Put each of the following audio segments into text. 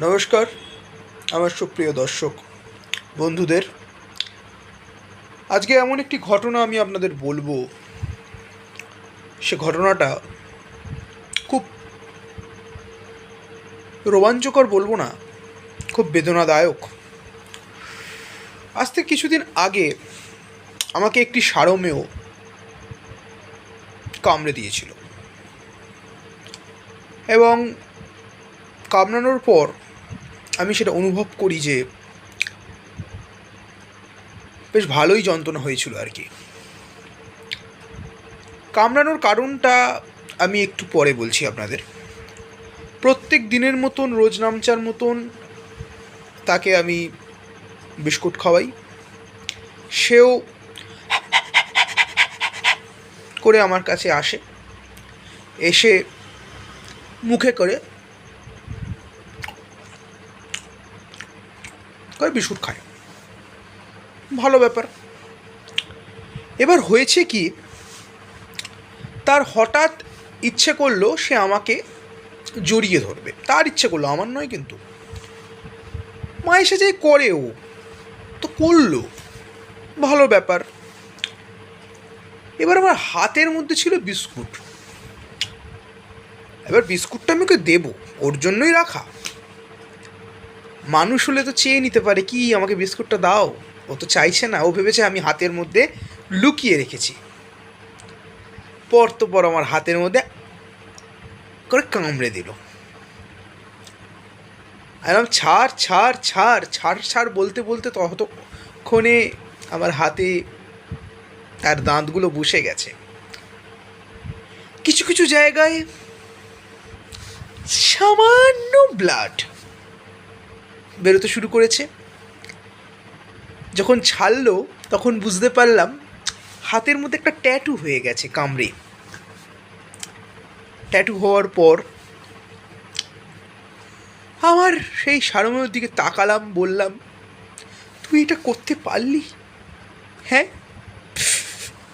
নমস্কার, আমার সুপ্রিয় দর্শক বন্ধুদের। আজকে এমন একটি ঘটনা আমি আপনাদের বলব। সে ঘটনাটা খুব রোমাঞ্চকর বলব না, খুব বেদনাদায়ক। আজ থেকে কিছুদিন আগে আমাকে একটি সারমেয় কামড়ে দিয়েছিল। এবং কামড়ানোর পর আমি সেটা অনুভব করি যে বেশ ভালোই যন্ত্রণা হয়েছিল আর কি। কামড়ানোর কারণটা আমি একটু পরে বলছি আপনাদের। প্রত্যেক দিনের মতন, রোজ নামচার মতন তাকে আমি বিস্কুট খাওয়াই। সেও করে আমার কাছে আসে। এসে মুখে করে করে বিস্কুট খায়। ভালো ব্যাপার। এবার হয়েছে কি, তার হঠাৎ ইচ্ছে করল সে আমাকে জড়িয়ে ধরবে। তার ইচ্ছে করল, আমার নয় কিন্তু। মা এসে যে করে ও, তো করল। ভালো ব্যাপার। এবার আমার হাতের মধ্যে ছিল বিস্কুট। এবার বিস্কুটটা আমি ওকে দেবো, ওর জন্যই রাখা। মানুষ হলে তো চেয়ে নিতে পারে, কি আমাকে বিস্কুটটা দাও? ও তো চাইছে না, ও ভেবেছে আমি হাতের মধ্যে লুকিয়ে রেখেছি। পর তো পর আমার হাতের মধ্যে করে কামড়ে দিল। একদম ছাড় ছাড় ছাড় ছাড় ছাড়, বলতে বলতে ততক্ষণে আমার হাতে তার দাঁতগুলো বসে গেছে। কিছু কিছু জায়গায় সামান্য ব্লাড বেরোতে শুরু করেছে। যখন ছাড়লো, তখন বুঝতে পারলাম হাতের মধ্যে একটা ট্যাটু হয়ে গেছে কামড়ে। ট্যাটু হওয়ার পর আমার সেই সারমের দিকে তাকালাম, বললাম, তুই এটা করতে পারলি? হ্যাঁ।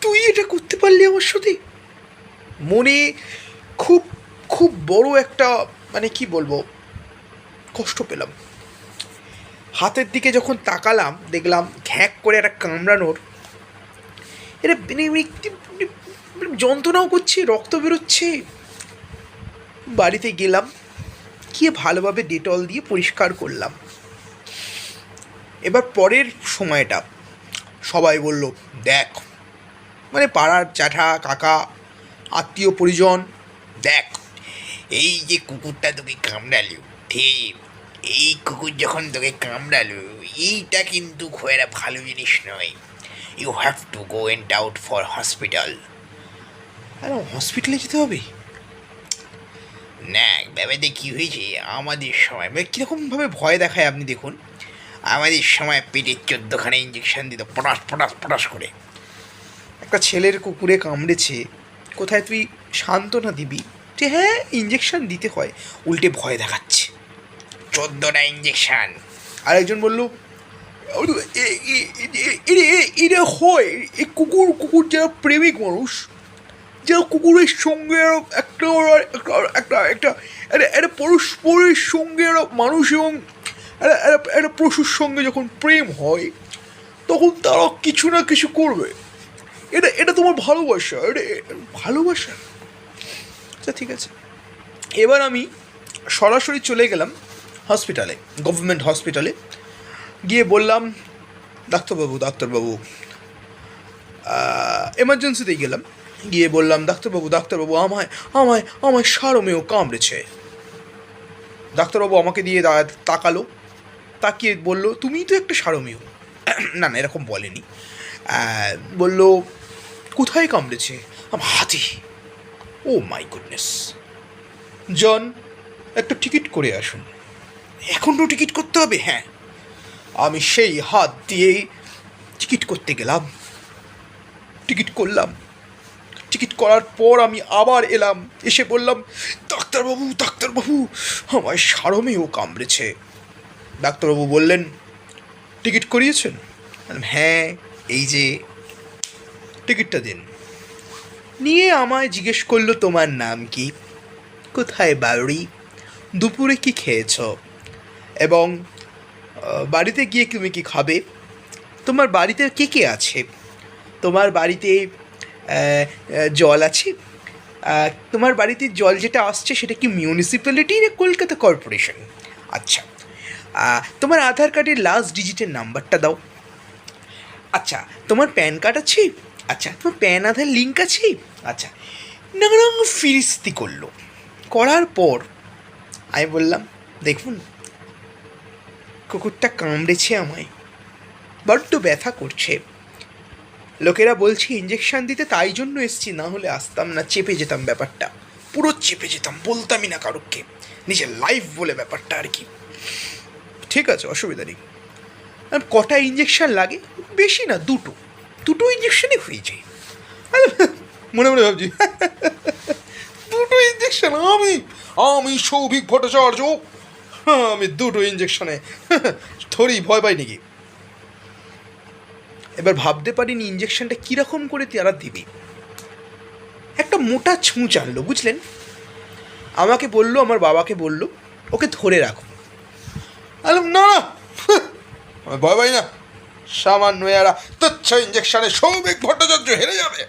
তুই এটা করতে পারলি আমার সাথে? মনে খুব খুব বড় একটা মানে কি বলব, কষ্ট পেলাম। হাতের দিকে যখন তাকালাম, দেখলাম ঘ্যাক করে একটা কামড়ানোর এটা মানে মানে মানে যন্ত্রণাও করছে, রক্ত বেরোচ্ছে। বাড়িতে গেলাম, গিয়ে ভালোভাবে ডেটল দিয়ে পরিষ্কার করলাম। এবার পরের সময়টা, সবাই বলল, দেখ মানে পাড়ার জ্যাঠা কাকা, আত্মীয়, পরিজন, দেখ, এই যে কুকুরটা তোকে কামড়ালো ঠিক এই কুকুর যখন তোকে কামড়ালো এইটা কিন্তু খুব একটা ভালো জিনিস নয়। You have to go and out for hospital আরে হসপিটালে যেতে হবে? না ব্যাপারটা কী হয়েছে? আমাদের সময় মানে কীরকমভাবে ভয় দেখায় আপনি দেখুন। আমাদের সময় পেটের চোদ্দোখানে ইঞ্জেকশন দিত পটাশ পটাশ পটাশ করে। একটা ছেলের কুকুরে কামড়েছে কোথায় তুই সান্ত্বনা দিবি? যে হ্যাঁ ইঞ্জেকশন দিতে হয়। উল্টে ভয় দেখাচ্ছে। চোদ্দোটা ইঞ্জেকশান আরেকজন বলল "এ- এ- এ- এ- এ- এটা হয় এই কুকুর কুকুর যারা প্রেমিক মানুষ, যারা কুকুরের সঙ্গে একটা একটা একটা একটা পরস্পরের সঙ্গে মানুষ এবং একটা পশুর সঙ্গে যখন প্রেম হয়, তখন তারা কিছু না কিছু করবে। এটা এটা তোমার ভালোবাসা এটা ভালোবাসা। আচ্ছা ঠিক আছে। এবার আমি সরাসরি চলে গেলাম হসপিটালে গভর্নমেন্ট হসপিটালে গিয়ে বললাম, ডাক্তারবাবু ডাক্তারবাবু এমার্জেন্সিতেই গেলাম। গিয়ে বললাম, ডাক্তারবাবু ডাক্তারবাবু, আমায় আমায় আমায় সারমেয় কামড়েছে। ডাক্তারবাবু আমাকে দিয়ে তাকালো, তাকিয়ে বলল, তুমিই তো একটা সারমেয়। না না, এরকম বলেনি। বলল, কোথায় কামড়েছে? আমার হাতি। ও মাই গুডনেস জন, একটা টিকিট করে আসুন। এখনও টিকিট করতে হবে? হ্যাঁ। আমি সেই হাত দিয়েই টিকিট করতে গেলাম। টিকিট করলাম। টিকিট করার পর আমি আবার এলাম। এসে বললাম, ডাক্তারবাবু ডাক্তারবাবু, আমায় সারমেও কামড়েছে। ডাক্তারবাবু বললেন, টিকিট করিয়েছেন? হ্যাঁ এই যে, টিকিটটা দিন। নিয়ে আমায় জিজ্ঞেস করল, তোমার নাম কি? কোথায় বাড়ি দুপুরে কি খেয়েছ? এবং বাড়িতে গিয়ে তুমি কি খাবে? তোমার বাড়িতে কে কে আছে? তোমার বাড়িতে জল আছে? তোমার বাড়িতে জল যেটা আসছে সেটা কি মিউনিসিপ্যালিটি না কলকাতা কর্পোরেশন আচ্ছা তোমার আধার কার্ডের লাস্ট ডিজিটের নাম্বারটা দাও। আচ্ছা তোমার প্যান কার্ড আছে? আচ্ছা তোমার প্যান আধার লিঙ্ক আছে? আচ্ছা নানা ফিরিস্তি করল। করার পর, আমি বললাম, দেখুন কুকুরটা কামড়েছে আমায়। বড্ড ব্যথা করছে। লোকেরা বলছে ইঞ্জেকশন দিতে তাই জন্য এসছি, না হলে আসতাম না। চেপে যেতাম ব্যাপারটা। পুরো চেপে যেতাম, বলতামই না কারোকে। নিজের লাইফ বলে ব্যাপারটা আর কি। ঠিক আছে, অসুবিধা নেই। কটা ইঞ্জেকশন লাগে? বেশি না, দুটো। দুটো ইঞ্জেকশনই হয়ে যায়। মনে মনে ভাবছি, দুটো ইঞ্জেকশন আমি আমি সৌভিক ভট্টাচার্য আমি দুটো ইঞ্জেকশনে থরি, ভয় পাই নাকি? এবার ভাবতে পারিনি ইঞ্জেকশনটা কীরকম করে তারা দিবি। একটা মোটা ছুঁচ আনলো বুঝলেন? আমাকে বলল, আমার বাবাকে বলল, ওকে ধরে রাখো। আলম না না ভয় পাই না। সামান্য এরা তুচ্ছ ইঞ্জেকশনে সৌভিক ভট্টাচার্য হেরে যাবে।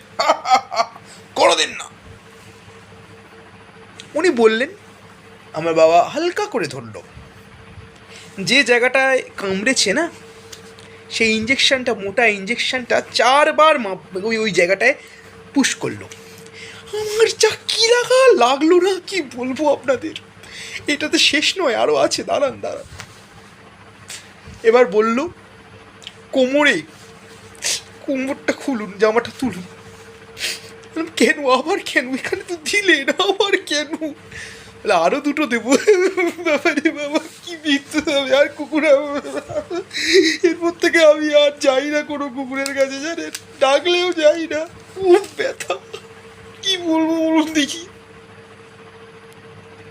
কোনোদিন না। উনি বললেন আমার বাবা হালকা করে ধরল। যে জায়গাটায় কামড়েছে না, সেই ইঞ্জেকশনটা মোটা ইঞ্জেকশনটা চারবার ওই ওই জায়গাটায় পুশ করল। আমার যা কী লাগা লাগল না, কি বলব আপনাদের? এটা তো শেষ নয় আরও আছে, দাঁড়ান দাঁড়ান। এবার বলল, কোমরে, কোমরটা খুলুন, জামাটা তুলুন। কেন? আবার কেন? এখানে তো দিলেন আবার কেন? বলে আরও দুটো দেবো। ব্যাপারে বাবা, কি বিদ্যুৎ হবে? আর কুকুর এরপর থেকে আমি আর যাই না কোনো কুকুরের কাছে, জানেন? ডাকলেও যাই না। খুব ব্যথা। কি বলব বলুন দেখি।